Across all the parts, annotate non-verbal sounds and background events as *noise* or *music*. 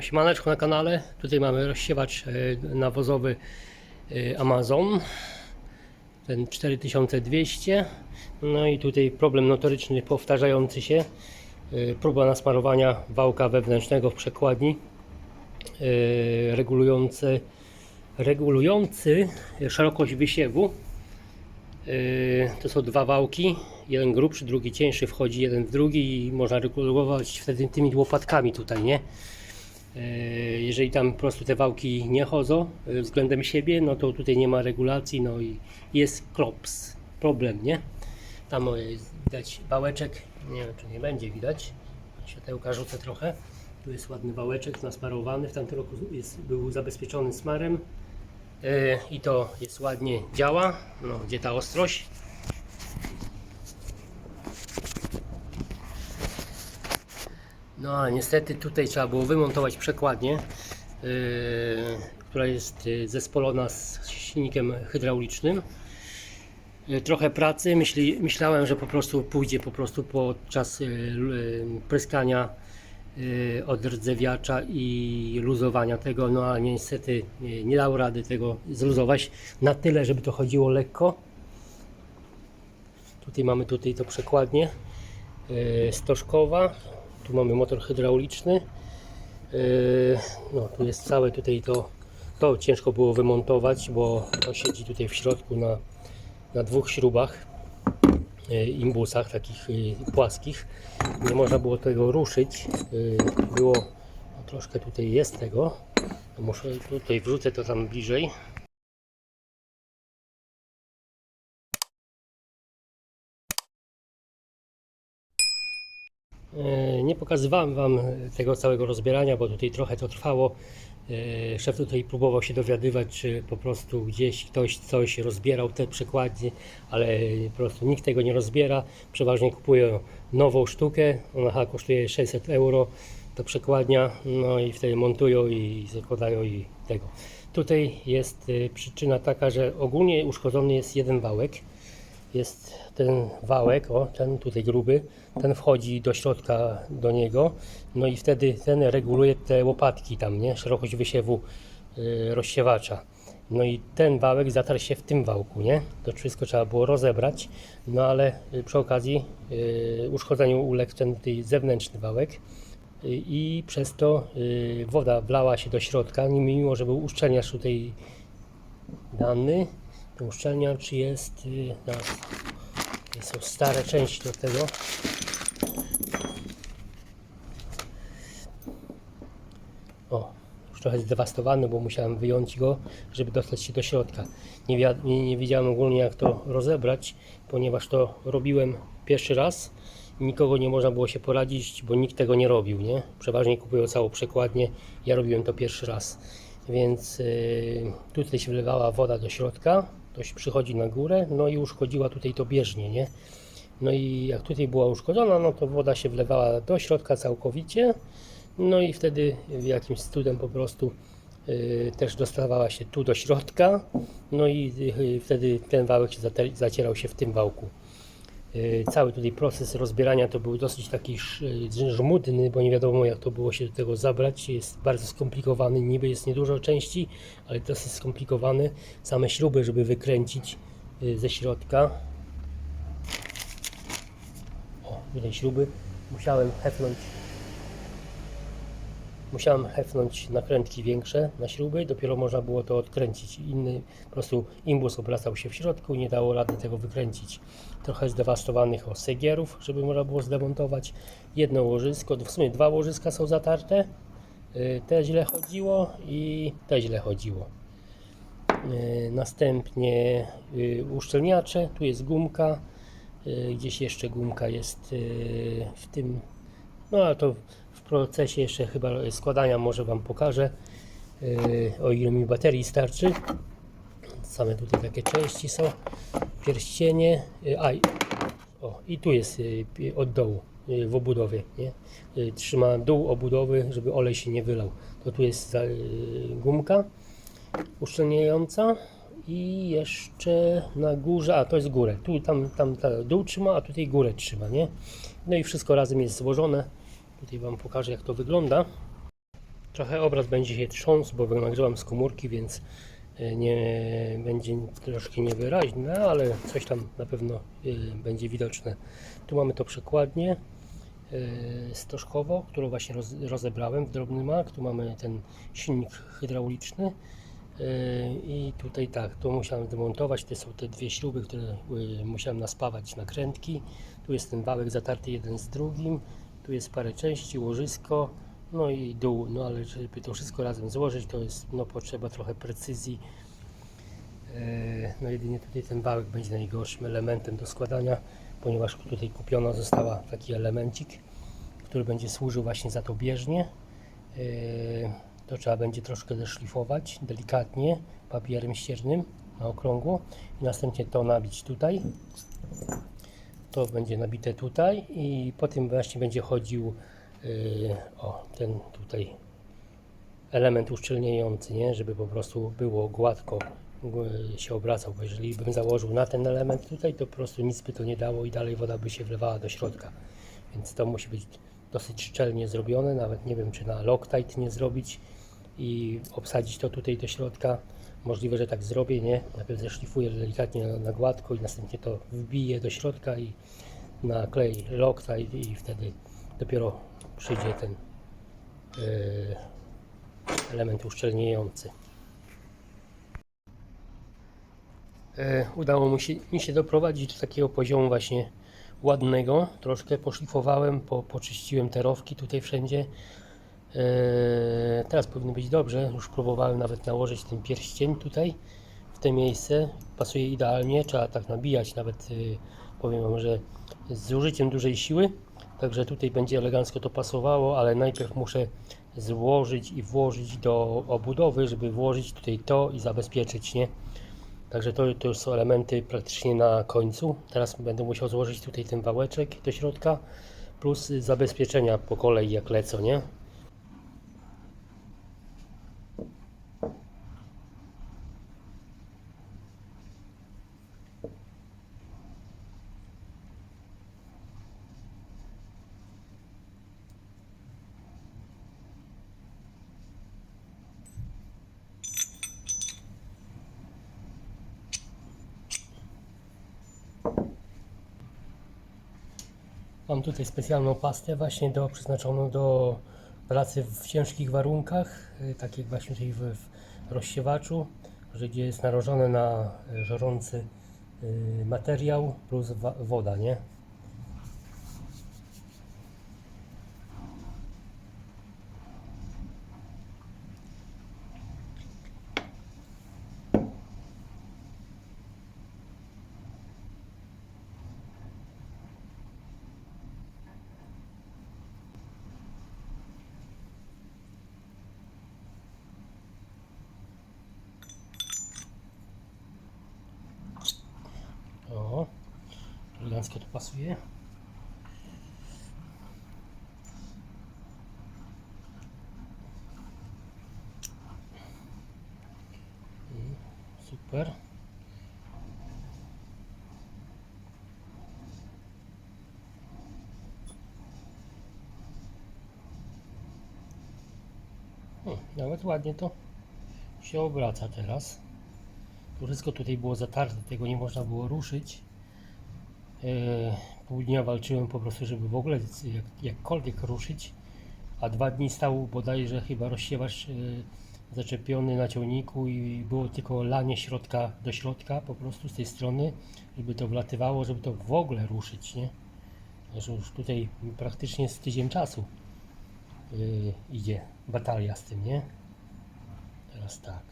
Siemaneczko na kanale. Tutaj mamy rozsiewacz e, nawozowy e, Amazon. Ten 4200. No i tutaj problem notoryczny powtarzający się. E, Próba nasmarowania wałka wewnętrznego w przekładni. Regulujący, regulujący szerokość wysiewu. To są dwa wałki. Jeden grubszy, drugi cieńszy wchodzi jeden w drugi i można regulować wtedy tymi łopatkami tutaj, nie? E, Jeżeli tam po prostu te wałki nie chodzą e, względem siebie, no to tutaj nie ma regulacji, no i jest klops, problem, nie? Tam jest widać wałeczek, nie wiem czy nie będzie widać, światełka rzucę trochę. Tu jest ładny wałeczek nasmarowany, w tamtym roku jest, był zabezpieczony smarem E, i to jest ładnie działa, no gdzie ta ostrość. No a niestety tutaj trzeba było wymontować przekładnię, yy, która jest yy, zespolona z silnikiem hydraulicznym. Yy, Trochę pracy, Myśli, myślałem, że po prostu pójdzie po prostu podczas yy, pryskania yy, od rdzewiacza i luzowania tego, no ale niestety nie dał rady tego zluzować na tyle, żeby to chodziło lekko. Tutaj mamy tutaj to przekładnię yy, stożkowa, tu mamy motor hydrauliczny. Yy, No, tu jest całe tutaj to. To ciężko było wymontować, bo to siedzi tutaj w środku na, na dwóch śrubach, yy, imbusach takich yy, płaskich. Nie można było tego ruszyć. Było no, troszkę tutaj jest tego. Muszę tutaj wrzucę to tam bliżej. Nie pokazywałem Wam tego całego rozbierania, bo tutaj trochę to trwało. E, Szef tutaj próbował się dowiadywać, czy po prostu gdzieś ktoś coś rozbierał te przykładnie, ale po prostu nikt tego nie rozbiera. Przeważnie kupują nową sztukę, ona kosztuje 600 euro, to przekładnia, no i wtedy montują i zakładają i tego. Tutaj jest e, przyczyna taka, że ogólnie uszkodzony jest jeden wałek jest ten wałek, o ten tutaj gruby, ten wchodzi do środka do niego, no i wtedy ten reguluje te łopatki tam, nie, szerokość wysiewu y, rozsiewacza. No i ten wałek zatarł się w tym wałku, nie? To wszystko trzeba było rozebrać, no ale y, przy okazji y, uszkodzeniu uległ ten zewnętrzny wałek i przez to woda wlała się do środka, mimo że był uszczelniacz tutaj dany. Ten uszczelniacz jest. y, Zaraz. To są stare części do tego. O, już trochę zdewastowany, bo musiałem wyjąć go, żeby dostać się do środka. Nie, nie, nie wiedziałem ogólnie jak to rozebrać, ponieważ to robiłem pierwszy raz. i Nikogo nie można było się poradzić, bo nikt tego nie robił, nie? Przeważnie kupują całą przekładnię. Ja robiłem to pierwszy raz. Więc yy, tutaj się wlewała woda do środka, to się przychodzi na górę, no i uszkodziła tutaj to bieżnie, nie? No i jak tutaj była uszkodzona, no to woda się wlewała do środka całkowicie, no i wtedy jakimś cudem po prostu yy, też dostawała się tu do środka, no i yy, wtedy ten wałek się zacierał się w tym wałku. Yy, Cały tutaj proces rozbierania to był dosyć taki yy, żmudny, bo nie wiadomo jak to było się do tego zabrać. Jest bardzo skomplikowany, niby jest niedużo części, ale dosyć skomplikowany. Same śruby, żeby wykręcić yy, ze środka. O, tutaj śruby. Musiałem hefnąć Musiałem hefnąć nakrętki większe na śruby, dopiero można było to odkręcić. Inny po prostu imbus obracał się w środku, nie dało rady tego wykręcić. Trochę zdewastowanych o segierów, żeby można było zdemontować. Jedno łożysko, w sumie dwa łożyska są zatarte. Y, Te źle chodziło i te źle chodziło. Y, Następnie y, uszczelniacze, tu jest gumka, gdzieś jeszcze gumka jest w tym, no ale to procesie jeszcze chyba składania może Wam pokażę, y, o ile mi baterii starczy. Same tutaj takie części są, pierścienie, y, a o, i tu jest y, pi- od dołu w obudowie, nie? Trzyma dół obudowy, żeby olej się nie wylał. To tu jest gumka uszczelniająca i jeszcze na górze, a to jest górę, tu tam, tam ta dół trzyma, a tutaj górę trzyma, nie? No i wszystko razem jest złożone. Tutaj Wam pokażę jak to wygląda. Trochę obraz będzie się trząsł, bo nagrywam z komórki, więc e, nie będzie troszkę niewyraźny, ale coś tam na pewno e, będzie widoczne. Tu mamy to przekładnię e, stożkowo, którą właśnie roz, rozebrałem w drobny mak. Tu mamy ten silnik hydrauliczny. I tutaj tak, tu musiałem demontować, to są te dwie śruby, które musiałem naspawać nakrętki. Tu jest ten wałek zatarty jeden z drugim, tu jest parę części, łożysko, no i dół, no ale żeby to wszystko razem złożyć, to jest, no potrzeba trochę precyzji. E, No jedynie tutaj ten wałek będzie najgorszym elementem do składania, ponieważ tutaj kupiona została taki elemencik, który będzie służył właśnie za to bieżnię. E, To trzeba będzie troszkę zeszlifować delikatnie papierem ściernym na okrągło i następnie to nabić tutaj. To będzie nabite tutaj i po tym właśnie będzie chodził yy, o ten tutaj element uszczelniający, nie? żeby po prostu było gładko yy, się obracał, bo jeżeli bym założył na ten element tutaj, to po prostu nic by to nie dało i dalej woda by się wlewała do środka. Więc to musi być dosyć szczelnie zrobione, nawet nie wiem czy na Loctite nie zrobić i obsadzić to tutaj do środka. Możliwe, że tak zrobię, nie? Najpierw zeszlifuję delikatnie na, na gładko i następnie to wbiję do środka i naklej Loctite i wtedy dopiero przyjdzie ten yy, element uszczelniający. E, udało mi się, mi się doprowadzić do takiego poziomu właśnie ładnego. Troszkę poszlifowałem, po, poczyściłem te rowki tutaj wszędzie. E, teraz powinno być dobrze. Już próbowałem nawet nałożyć ten pierścień tutaj w te miejsce. Pasuje idealnie. Trzeba tak nabijać nawet y, powiem Wam, że z użyciem dużej siły. Także tutaj będzie elegancko to pasowało, ale najpierw muszę złożyć i włożyć do obudowy, żeby włożyć tutaj to i zabezpieczyć, nie? Także to, to już są elementy praktycznie na końcu. Teraz będę musiał złożyć tutaj ten wałeczek do środka, plus zabezpieczenia po kolei jak lecą, nie? Mam tutaj specjalną pastę właśnie do, przeznaczoną do pracy w ciężkich warunkach, y, tak jak właśnie tutaj w, w rozsiewaczu, gdzie jest narożone na y, żarący y, materiał plus woda, nie? O, elegancko to pasuje. Super. Hmm, nawet ładnie to się obraca teraz. To wszystko tutaj było zatarte, tego nie można było ruszyć. E, Pół dnia walczyłem po prostu, żeby w ogóle jak, jakkolwiek ruszyć, a dwa dni stał bodajże chyba rozsiewacz e, zaczepiony na ciągniku i było tylko lanie środka do środka po prostu z tej strony, żeby to wlatywało, żeby to w ogóle ruszyć, nie? Że już tutaj praktycznie z tydzień czasu e, idzie batalia z tym, nie? Teraz tak.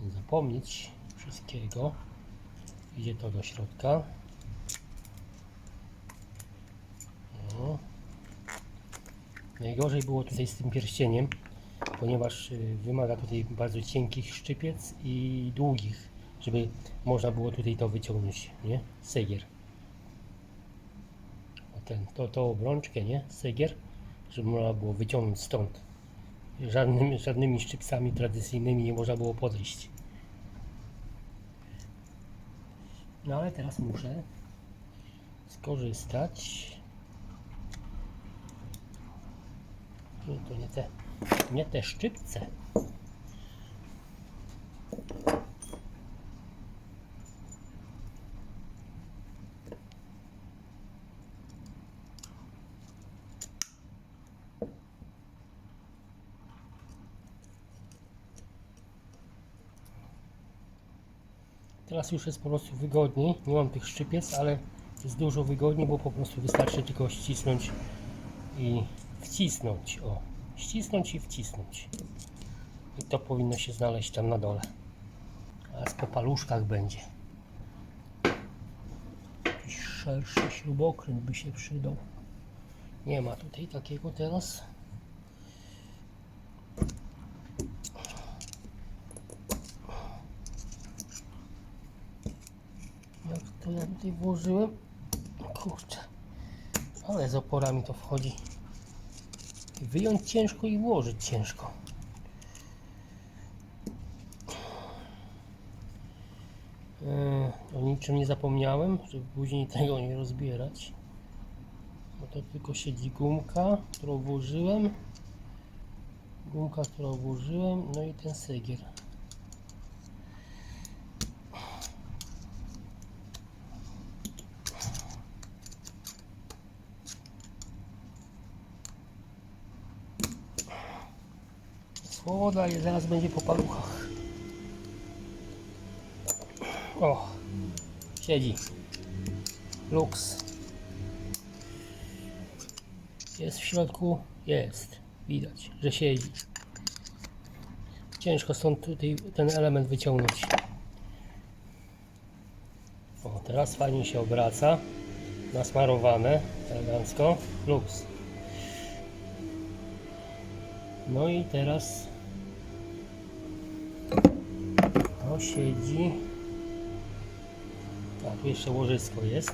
nie zapomnieć wszystkiego. Idzie to do środka. O. Najgorzej było tutaj z tym pierścieniem, ponieważ y, wymaga tutaj bardzo cienkich szczypiec i długich, żeby można było tutaj to wyciągnąć, nie? Segier. O ten, to, to obrączkę, nie? Segier, żeby można było wyciągnąć stąd. Żadnymi, żadnymi szczypcami tradycyjnymi nie można było podejść. No ale teraz muszę skorzystać Nie, to nie te, nie te szczypce. Teraz już jest po prostu wygodniej. Nie mam tych szczypiec, ale jest dużo wygodniej, bo po prostu wystarczy tylko ścisnąć i wcisnąć. O, ścisnąć i wcisnąć. I to powinno się znaleźć tam na dole. A po paluszkach będzie. Jakiś szerszy śrubokręt by się przydał. Nie ma tutaj takiego teraz. Jak to ja tutaj włożyłem? Kurczę. Ale z oporami to wchodzi. Wyjąć ciężko i włożyć ciężko. Yy, O niczym nie zapomniałem, żeby później *laughs* tego nie rozbierać. Bo to tylko siedzi gumka, którą włożyłem. Gumka, którą włożyłem, no i ten segier. Słowo daje, zaraz będzie po paluchach. O, siedzi. Lux. Jest w środku? Jest. Widać, że siedzi. Ciężko stąd tutaj ten element wyciągnąć. O, teraz fajnie się obraca. Nasmarowane elegancko. Lux. No i teraz siedzi. Tu jeszcze łożysko jest.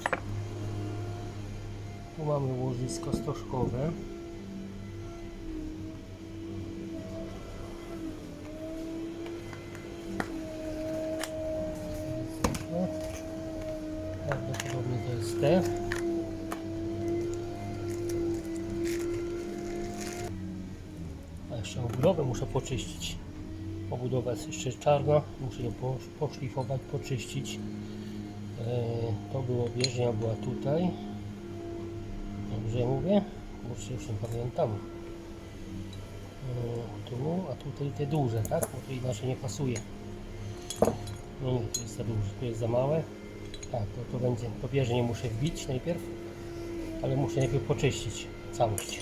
Tu mamy łożysko stożkowe. Prawdopodobnie to jest. A jeszcze obudowę muszę poczyścić. Obudowa jest jeszcze czarna, muszę ją po- poszlifować, poczyścić. E, to było bieżnia, była tutaj. Dobrze mówię? Kurczę, już nie pamiętam. E, tu, a tutaj te duże, tak? Bo to inaczej nie pasuje. No nie, to jest za duże, to jest za małe. Tak, to, to będzie, to bieżnię muszę wbić najpierw, ale muszę najpierw poczyścić całość.